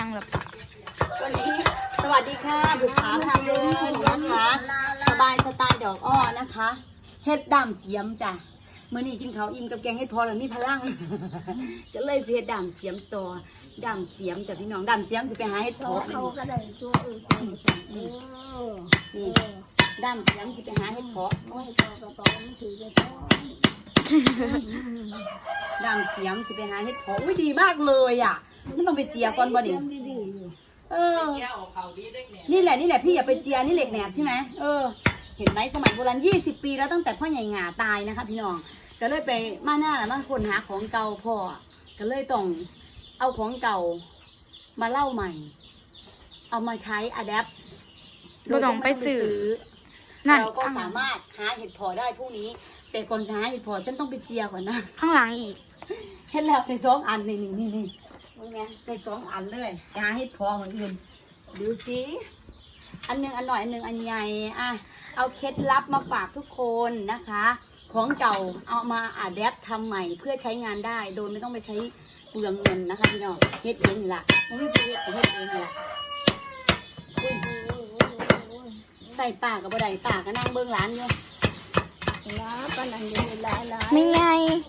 ยังหรอปะวันนี้สวัสดีค่ะบุษาพาเพลินนะคะ สบายสไตล์ดอกอ้อนะคะเฮ็ดดำเสียมจ้ะมื้อนี้กินข้าวอิ่มกับแกงเฮ็ดพอแล้วมีพลังก็เลยสิเฮ็ดดำเสียมตัวดำเสียมจ้ะพี่น้องดำเสียมสิไปหาเฮ็ดเพเราาะเขาก็ได้ตัวอื่นตัวสั่งเออนี่ดำเสียมสิไปหาเฮ็ดเพาะโอ้ยตัวกระตองถือจะ ต้องดำเสียมสิไปหาเฮ็ดเพาะอุ้ยดีมากเลยอะมันต้องไปเจียก่อนบ่นี่ดีๆอยู่เออ นี่แหละนี่แหละพี่อย่าไปเจียนี่เหล็กแหนบใช่ไหมเออ เห็นไหมสมัยโบราณ20 ปีแล้วตั้งแต่พ่อใหญ่หงาตายนะคะ พี่น้องก็เลยไปมาหน้าแล้วมาคนหาของเก่าพ่อก็เลยต้องเอาของเก่ามาเล่าใหม่ เอามาใช้อะแดปบ่ต้องไปซื้อนั่นเราก็อะสามารถหาเห็ดพอได้พรุ่งนี้ แต่ก่อนจะหาเห็ดพอฉันต้องไปเจียก่อนนะข้างหลังอีกเห็ดแล้วในสองอันนี่นี่นี่นี่ว่าไงในสองอันเลยหาเห็ดพอเหมือนอื่นดูสิอันหนึงอันหน่อยอันหนึงอันใหญ่อะเอาเคล็ดลับมาฝากทุกคนนะคะ ของเก่าเอามาอัดแอปทำใหม่เพื่อใช้งานได้ โดยไม่ต้องไปใช้เปลืองเงินนะคะพี่น้องเฮ็ดเองนี่ล่ะมันไม่ใช่เฮ็ดเฮ็ดเองนี่ล่ะอุ้ยใส่ปากกับบ่ได้ปากก็นั่งเบิ่งร้านอยู่ ลาปนันอยู่หลายหลายไม่ไง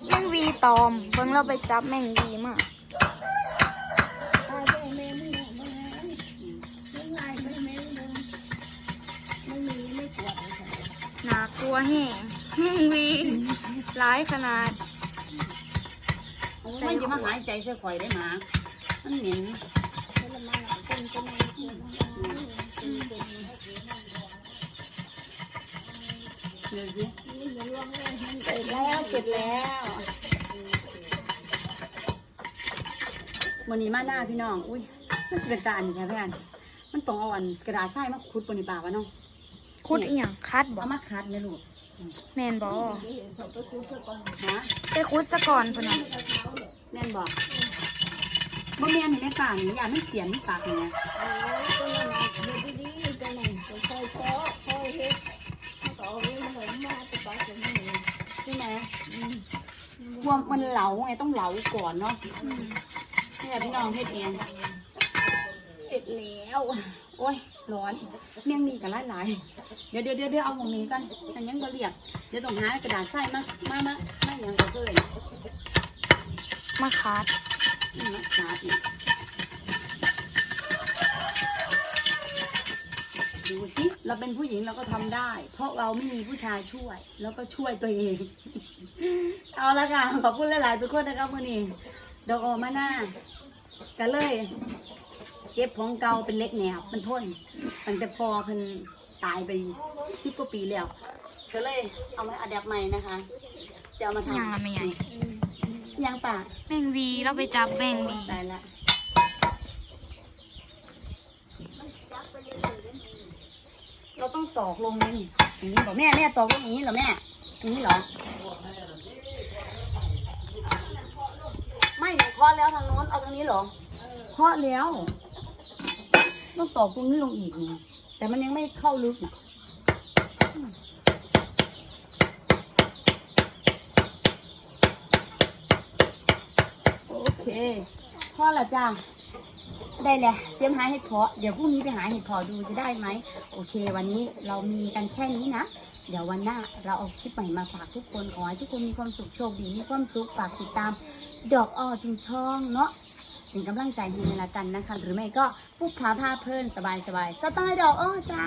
แมงวีตอมเบิ่งเราไปจับแมงวีมาตายไปแม่ไม่ได้ไม่ได้ไม่ง่ายไม่แม่ไม่ไม่มีไม่ปวดเลยค่ะน่ากลัวแห้งแมงวีร้ายขนาดโอ้ยมันจะมาหายใจใส่ข่อยได้หมามันเหม็นไม่ละมาเป็นเป็นเป็นเดี๋ยวสินี่อย่าล่วง เลยมันเสร็จแล้วเสร็จแล้ววันนี้มาหน้าพี่น้อง อุ้ย มันจะเป็นตาอันนี้ค่ะพี่อันมันต้องเอาอันกระดาษทรายมาขุดบนนี้ป่าวะน้องคุดอีหยังคัดบ่เอามาคัดเลยลูกแมนบ่เขาไปคุยกันก่อนนะไปคุดซะก่อนพุ่นน่ะแน่นบอกบ่แม่นเห็นในปากนี่อย่ามันเสียนในปากนี่นะโอ้ยตัวนั้นดูดีๆตัวนั้นค่อยๆเพาะค่อยเฮ็ดเขาเอาเรื่องเหมือนมาจะไปตรงนี้ ใช่ไหม กลัวมันเหลาไงต้องเหลาก่อนเนาะอืมนี่แหละพี่น้องเฮ็ดเองเสร็จแล้ว โอ้ยร้อนเมี่ยงมีกับหลายหลายๆเดี๋ยวเดี๋ยวเดี๋ยวเดี๋ยวเอาของนี้กันอันยังบ่เรียกเดี๋ยวต้องหากระดาษใส่มามามาไม่ยังก็เคยมาคัดนี่มาขาดอีก ดูสิเราเป็นผู้หญิงเราก็ทำได้ เพราะเราไม่มีผู้ชายช่วย แล้วก็ช่วยตัวเอง เอาละค่ะขอบคุณหลายๆทุกคนนะครับวันนี้ดอกออกมาหน้าก็เลยเก็บของเก่าเป็นเล็กแนวมันทนตั้งแต่พอเพิ่นตายไปสิบกว่าปีแล้วก็เลยเอามาอัดแอปใหม่นะคะ จะเอามาทำยังอะไม่ใหญ่ยังป่ะแมงวีเราไปจับแมงวีตายละ เราต้องตอกลงเลยนี่อย่างนี้บอกแม่แม่ตอกลงอย่างนี้เหรอแม่อย่างนี้เหรอ ไม่หนูเคาะแล้วทางโน้นเอาทางนี้เหรอเคาะแล้ว ต้องตอกตรงนี้ลงอีกนี่แต่มันยังไม่เข้าลึกนะโอเคพอละจ้า ได้แล้วเสียมหาเห็ดเพาะเดี๋ยวพรุ่งนี้ไปหาเห็ดเพาะดูจะได้ไหมโอเค วันนี้เรามีกันแค่นี้นะ เดี๋ยววันหน้าเราเอาคลิปใหม่มาฝากทุกคนขอให้ทุกคนมีความสุขโชคดีมีความสุขฝากติดตาม ดอกอ้อจุงทองเนาะเป็นกำลังใจให้ในละกันนะคะ หรือไม่ก็ปุ๊บพาพาเพลินสบายสบายสไตล์ดอกอ้อจ้า